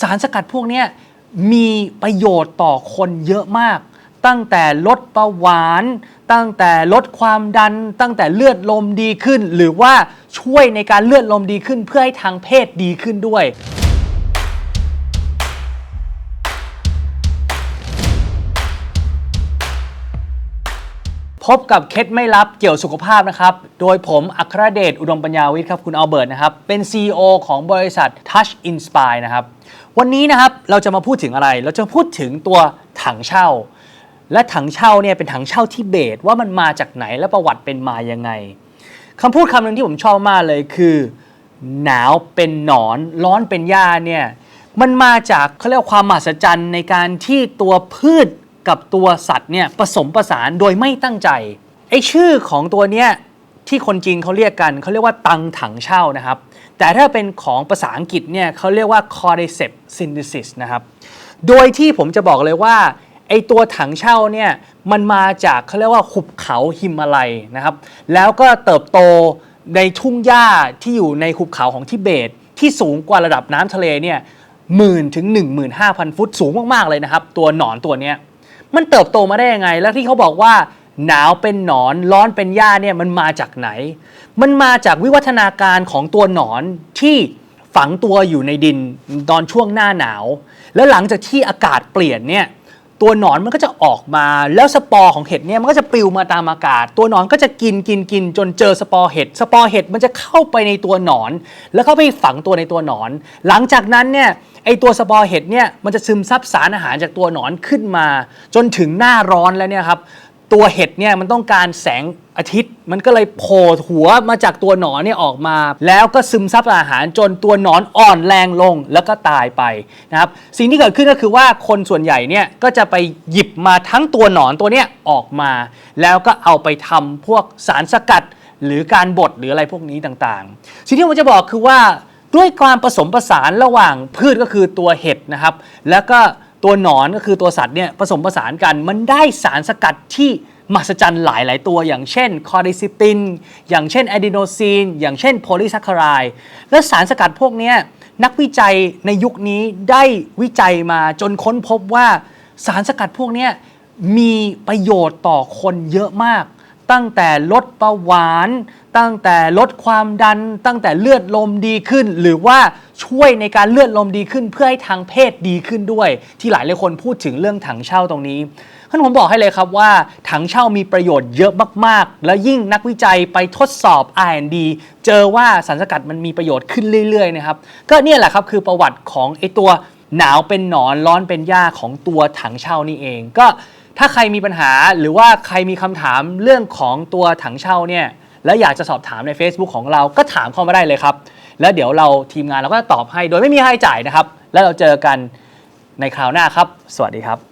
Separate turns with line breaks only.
สารสกัดพวกนี้มีประโยชน์ต่อคนเยอะมาก ตั้งแต่ลดเบาหวาน ตั้งแต่ลดความดัน ตั้งแต่เลือดลมดีขึ้น หรือว่าช่วยในการเลือดลมดีขึ้นเพื่อให้ทางเพศดีขึ้นด้วย พบกับเคล็ดไม่ลับเกี่ยวสุขภาพนะครับ โดยผม อัครเดชอุดมปัญญาวิทย์ครับ คุณอัลเบิร์ตนะครับ เป็น CEO ของบริษัท Touch Inspire นะครับ วันนี้นะครับเราจะมาพูดถึงอะไร เราจะพูดถึงตัวถังเช่า และถังเช่าเนี่ยเป็นถังเช่าทิเบตว่ามันมาจากไหนและประวัติเป็นมายังไงคำพูดคำหนึ่งที่ผมชอบมากเลยคือ หนาวเป็นหนอน ร้อนเป็นหญ้าเนี่ยมันมาจากเขาเรียกว่าความมหัศจรรย์ในการที่ตัวพืช กับตัวสัตว์เนี่ยผสมผสานโดยไม่ตั้งใจไอ้ชื่อของตัวเนี้ยที่คนจีนเขาเรียกกันเขาเรียกว่าตังถังเช่านะครับ แต่ถ้าเป็นของภาษาอังกฤษเนี่ยเขาเรียกว่า cordyceps synthesis นะครับโดยที่ผมจะบอกเลยว่าไอตัวถังเช่าเนี่ยมันมาจากเขาเรียกว่าหุบเขาหิมาลัยนะครับ แล้วก็เติบโตในทุ่งหญ้าที่อยู่ในหุบเขาของทิเบต ที่สูงกว่าระดับน้ำทะเลเนี่ยหมื่นถึง 15,000 ฟุตสูงมาก ๆ เลยนะครับ ตัวหนอนตัวเนี้ย มันเติบโตมาได้ยังไง แล้วที่เขาบอกว่า หนาวเป็นหนอนร้อนเป็นหญ้าเนี่ยมันมาจากไหน มันมาจากวิวัฒนาการของตัวหนอนที่ฝังตัวอยู่ในดินตอนช่วงหน้าหนาว แล้วหลังจากที่อากาศเปลี่ยนเนี่ย ตัวหนอนมันก็จะออกมาแล้วสปอร์ของเห็ดเนี่ยมันก็จะปลิวมาตามอากาศ ตัวหนอนก็จะกินกินกินจนเจอสปอร์เห็ดสปอร์เห็ดมันจะเข้าไปในตัวหนอน แล้วเข้าไปฝังตัวในตัวหนอน หลังจากนั้นเนี่ยไอตัวสปอร์เห็ดเนี่ยมันจะซึมซับสารอาหารจากตัวหนอนขึ้นมา จนถึงหน้าร้อนแล้วเนี่ยครับ ตัวเห็ดเนี่ยมันต้องการแสงอาทิตย์ มันก็เลยโผล่หัวมาจากตัวหนอนเนี่ยออกมา แล้วก็ซึมซับอาหารจนตัวหนอนอ่อนแรงลงแล้วก็ตายไปนะครับสิ่งที่เกิดขึ้นก็คือว่าคนส่วนใหญ่เนี่ยก็จะไปหยิบมาทั้งตัวหนอนตัวเนี้ยออกมา แล้วก็เอาไปทำพวกสารสกัด หรือการบดหรืออะไรพวกนี้ต่างๆ สิ่งที่ผมจะบอกคือว่าด้วยความผสมผสานระหว่างพืชก็คือตัวเห็ดนะครับ แล้วก็ ตัวหนอนก็คือตัวสัตว์เนี่ยผสมผสานกันมันได้สารสกัดที่มหัศจรรย์หลายๆตัว อย่างเช่นคอร์ดิซิติน อย่างเช่นอะดีโนซีน อย่างเช่นโพลีซัคคารายและสารสกัดพวกเนี้ยนักวิจัยในยุคนี้ได้วิจัยมาจนค้นพบว่าสารสกัดพวกเนี้ยมีประโยชน์ต่อคนเยอะมาก ตั้งแต่ลดเบาหวาน ตั้งแต่ลดความดันตั้งแต่เลือดลมดีขึ้น หรือว่าช่วยในการเลือดลมดีขึ้น เพื่อให้ทางเพศดีขึ้นด้วย ที่หลายหลายคนพูดถึงเรื่องถังเช่าตรงนี้ท่านผมบอกให้เลยครับว่า ถังเช่ามีประโยชน์เยอะมากๆ แล้วยิ่งนักวิจัยไปทดสอบ R&D เจอว่าสารสกัดมันมีประโยชน์ขึ้นเรื่อยๆนะครับก็เนี่ยแหละครับคือประวัติของไอตัวหนาวเป็นหนอนร้อนเป็นหญ้าของตัวถังเช่านี่เองก็ถ้าใครมีปัญหาหรือว่าใครมีคำถามเรื่องของตัวถังเช่าเนี่ย และอยากจะสอบถามใน Facebook ของเราก็ถามเข้ามาได้เลยครับ แล้วเดี๋ยวเราทีมงานเราก็จะตอบให้โดยไม่มีค่าใช้จ่ายนะครับ แล้วเราเจอกันในคราวหน้าครับ สวัสดีครับ